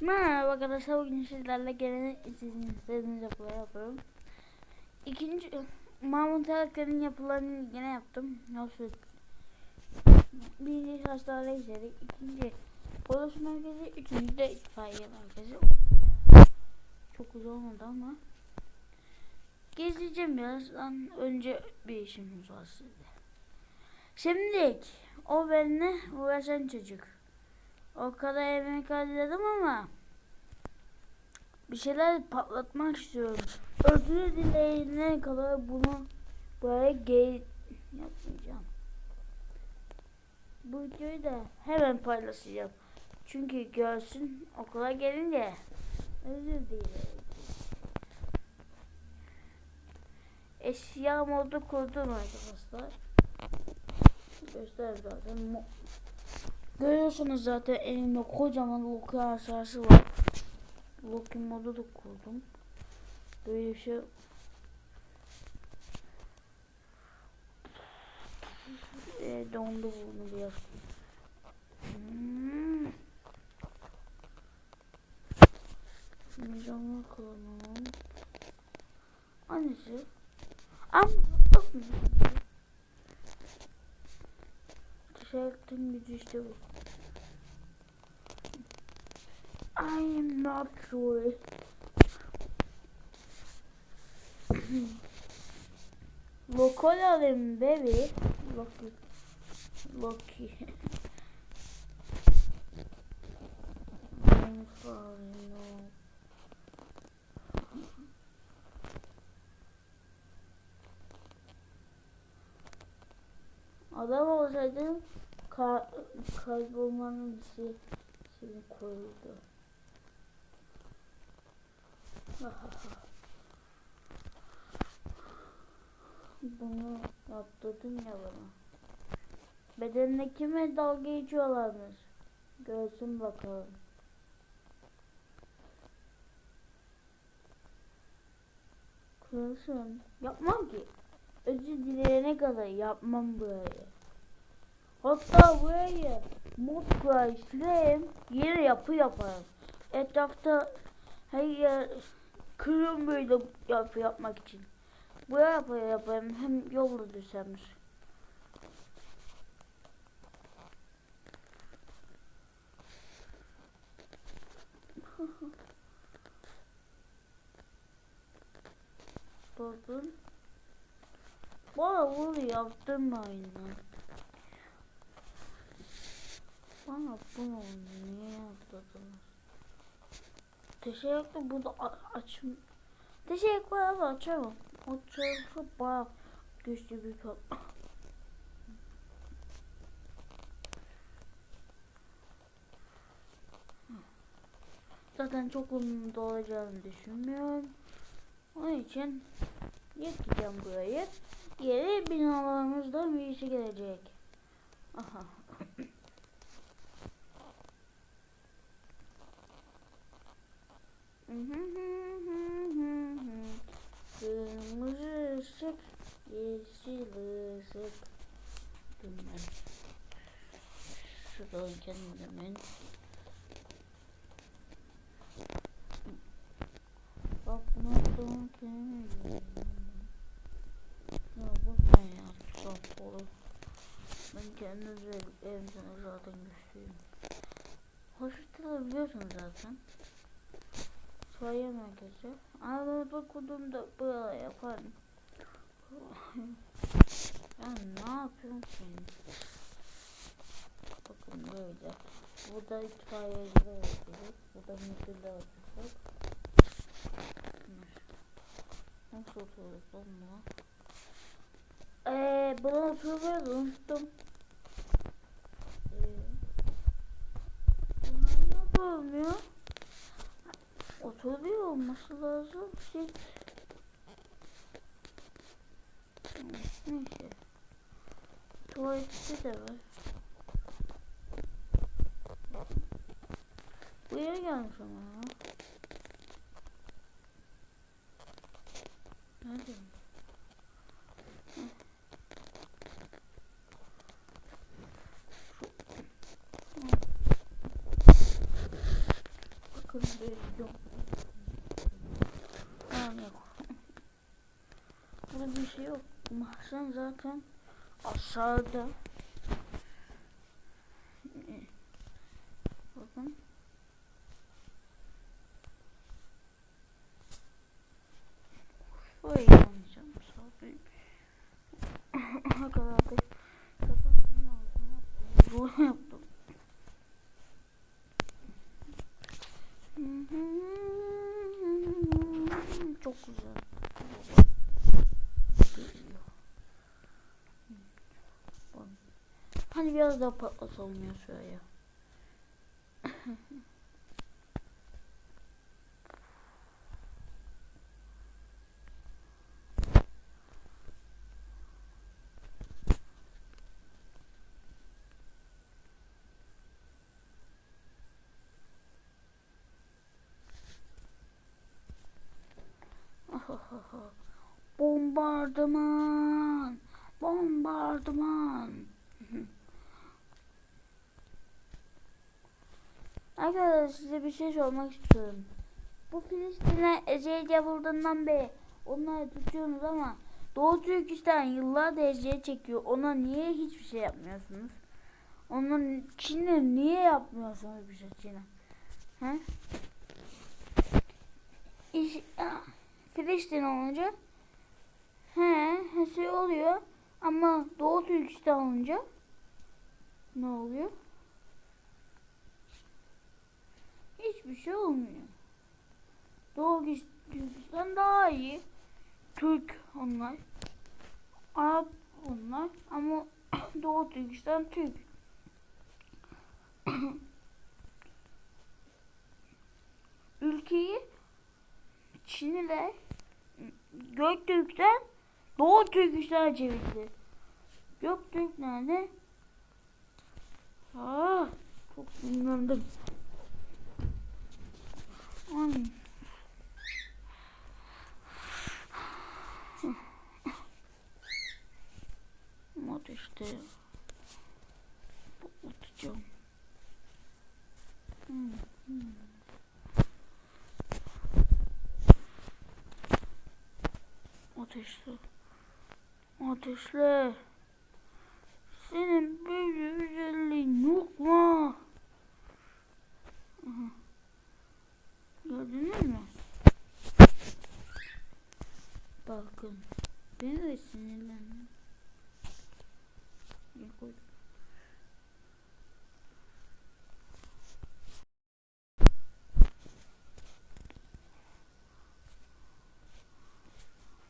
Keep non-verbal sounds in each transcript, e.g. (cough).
Merhaba arkadaşlar bugün sizlerle gene istediğiniz yapıları yapıyorum. İkinci Mahmut Erken'in yapılarını yine yaptım. Nasıl? Birinci hastane işleri, ikinci polis merkezi, üçüncü de itfaiye merkezi. Çok uzun olmadı ama. Gezeceğim birazdan önce bir işimiz var sizde. Şimdi o benimle uğraşan çocuk. O kadar emek harcadım ama bir şeyler patlatmak istiyorum. Özür dileyene kadar bunu böyle gay yapmayacağım. Bu videoyu da hemen paylaşacağım. Çünkü görsün okula gelince özür dilerim. Eşya modu kurdum arkadaşlar. Göster zaten. Görüyorsunuz zaten elimde kocaman Loki aşağısı var. Loki modu da kurdum. Böyle bir şey e, dondu bunu biraz. Hmm. Mizanla koyalım. Annesi. Am yok mu? Dışarıdan gücü işte bu. I am not sure. (clears throat) Lokal alayım baby. Loki. Loki. Adam olsaydı ka kaybolmanın şey, şey koyuldu. (laughs) Bunu yaptırdın ya bana. Bedenine kime dalga geçiyorlarmış. Görsün bakalım. Kırsın. Yapmam ki. Özür dileyene kadar yapmam böyle. Hatta buraya mod sileyim. Yeni yapı yaparım. Etrafta her yer kırım böyle yapı yapmak için. Buraya yapı yaparım. Hem yolda düşermiş. Bakın. (laughs) Bana bunu yaptırmayın lan. Bana bunu niye yaptırdınız? Teşekkür bunu a- aç. Teşekkür ama açamam. O tarafı baya güçlü bir kap. Zaten çok umurumda olacağını düşünmüyorum. Onun için Yıkacağım burayı. Yeni binalarımızda birisi gelecek. Aha. Kırmızı ışık, yeşil ışık. Dur ben. Şuradan kendimin. Bak bunu yaptım. Ya bu ben ya çok olur. Ben kendi ev- evimden zaten güçlüyüm. Hoşçakalın biliyorsunuz zaten. Sayı merkezi. Ama bakudum da böyle yaparım. ya ne yapıyorum şimdi? Bakın böyle. Burada itfaiyeciler olacak. Burada müdürler olacak. Nasıl oturuyoruz onunla? Eee bunu oturuyoruz unuttum. Bunu ne yapalım ya? Olması lazım. Şey. Neyse. Tuvalette de var. Bu yere gelmiş ama ya. Nerede? Kırmızı yok. Tamam yok. Burada bir şey yok. Mahzen zaten aşağıda. Bakın. Şurayı Hani biraz daha patlatalım ya şuraya. (laughs) Bombardıman. Bombardıman. Arkadaşlar size bir şey sormak istiyorum. Bu Filistin'e Ece'ye vurduğundan beri onları tutuyorsunuz ama Doğu Türkistan yıllardır Ece'ye çekiyor. Ona niye hiçbir şey yapmıyorsunuz? Onun Çin'e niye yapmıyorsunuz bir şey Çin'e? He? İş, ah, Filistin olunca he, her şey oluyor ama Doğu Türkistan olunca ne oluyor? Hiçbir şey olmuyor. Doğu Türkistan daha iyi. Türk onlar. Arap onlar ama (coughs) Doğu Türkistan Türk. (coughs) Ülkeyi Çinliler Göktürk'ten Doğu Türkistan'a çevirdi. Göktürk nerede? Ah, çok sinirlendim. Ay. Ateşte atacağım. Hmm, hmm. Ateşle. Ateşle. Senin böyle güzelliğin yok mu? Aha. Gördünüz mü? Bakın. Ben de sinirlendim. Ne koydum?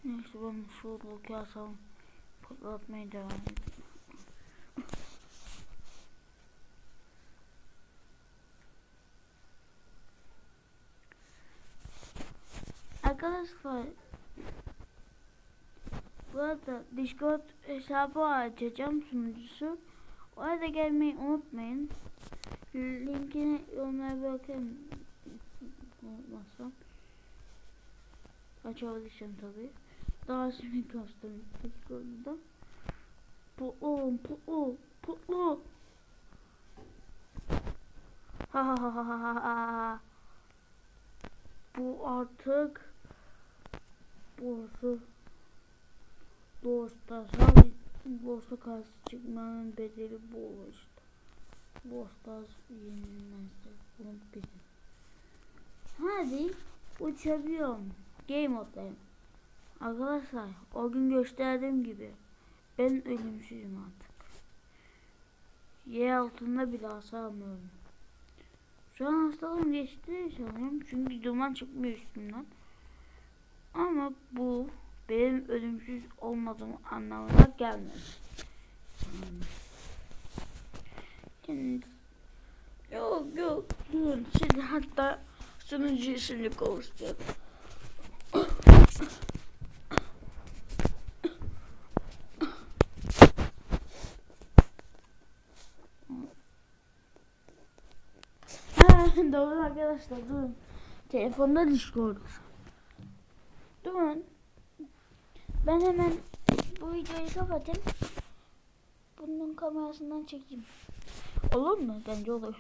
Neyse ben şu bloku alsam patlatmaya devam edeyim. Arkadaşlar bu arada Discord hesabı açacağım sunucusu. Orada gelmeyi unutmayın. Linkini yorumlara bırakayım. Unutmazsam. Açabilirsem tabi. Daha şimdi kastım Discord'da. Putlu, putlu, putlu. Ha ha ha ha ha ha. Bu artık artık Dosta sadece Dosta karşı çıkmanın bedeli bu olur işte. Dosta yenilmezse bunu bilin. Hadi uçabiliyorum. Game moddayım. Arkadaşlar o gün gösterdiğim gibi ben ölümsüzüm artık. Yer altında bile asamıyorum. Şu an hastalığım geçti sanırım çünkü duman çıkmıyor üstümden. Ama bu benim ölümsüz olmadığım anlamına gelmez. Yani, yok yok durun şimdi hatta sunucuyu şimdi kavuşturalım. Ha, (laughs) Doğru arkadaşlar durun. Telefonda Discord. Durun. Ben hemen bu videoyu kapatayım. Bunun kamerasından çekeyim. Olur mu? Bence olur.